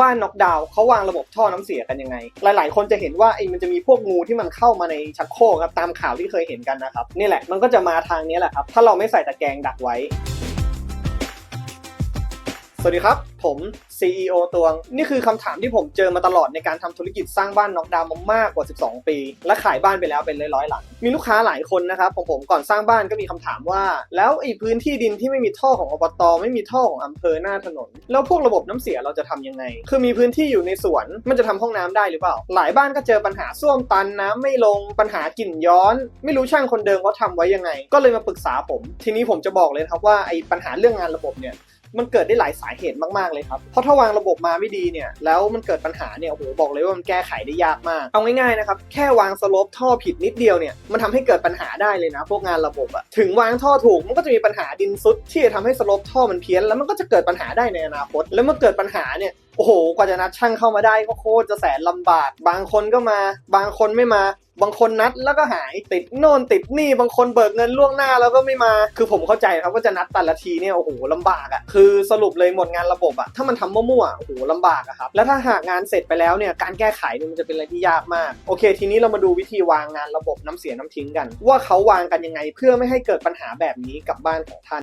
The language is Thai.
บ้านน็อกดาวเขาวางระบบท่อน้ำเสียกันยังไง หลาย ๆ คนจะเห็นว่าไอ้มันจะมีพวกงูที่มันเข้ามาในชักโครกครับตามข่าวที่เคยเห็นกันนะครับนี่แหละมันก็จะมาทางนี้แหละครับถ้าเราไม่ใส่ตะแกรงดักไว้ วัสดีครับ ผม CEO ตวง นี่คือคำถามที่ผมเจอมาตลอดในการทำธุรกิจสร้างบ้านน็อกดาวน์มามากกว่า 12 ปี และขายบ้านไปแล้วเป็นร้อยๆหลัง มีลูกค้าหลายคนนะครับของผมก่อนสร้างบ้านก็มีคำถามว่า แล้วไอ้พื้นที่ดินที่ไม่มีท่อของอบต ไม่มีท่อของอำเภอหน้าถนน แล้วพวกระบบน้ำเสียเราจะทำยังไง คือมีพื้นที่อยู่ในสวนมันจะทำห้องน้ำได้หรือเปล่า หลายบ้านก็เจอปัญหาส้วมตันน้ำไม่ลงปัญหากลิ่นย้อน ไม่รู้ช่างคนเดิมเขาทำไว้ยังไง ก็เลยมาปรึกษาผม ทีนี้ผมจะบอกเลยครับว่าไอ้ปัญหาเรื่องงานระบบเนี่ย มันเกิดได้หลายสาเหตุมากๆเลยครับ เพราะถ้าวางระบบมาไม่ดีเนี่ย แล้วมันเกิดปัญหาเนี่ย โอ้โห บอกเลยว่ามันแก้ไขได้ยากมาก เอาง่ายๆนะครับ แค่วางสโลปท่อผิดนิดเดียวเนี่ย มันทำให้เกิดปัญหาได้เลยนะ พวกงานระบบอะถึงวางท่อถูก มันก็จะมีปัญหาดินซุดที่จะทำให้สโลปท่อมันเพี้ยน แล้วมันก็จะเกิดปัญหาได้ในอนาคต แล้วเมื่อเกิดปัญหาเนี่ยโอ้โห กว่าจะนัดช่างเข้ามาได้ก็โคตรจะแสนลำบาก บางคนก็มา บางคนไม่มา บางคนนัดแล้วก็หายติดโน่นติดนี่บางคนเบิกเงินล่วงหน้าแล้วก็ไม่มา คือผมเข้าใจครับว่าจะนัดแต่ละทีเนี่ยโอ้โหลำบากอะ่ะคือสรุปเลยหมดงานระบบอะ่ะถ้ามันทำมั่วๆโอ้โหลำบากอะครับแล้วถ้าหากงานเสร็จไปแล้วเนี่ยการแก้ไขเนี่ยมันจะเป็นอะไรที่ยากมากโอเค ทีนี้เรามาดูวิธีวางงานระบบน้ำเสียน้ำทิ้งกัน ว่าเขาวางกันยังไงเพื่อไม่ให้เกิดปัญหาแบบนี้กับบ้านของท่าน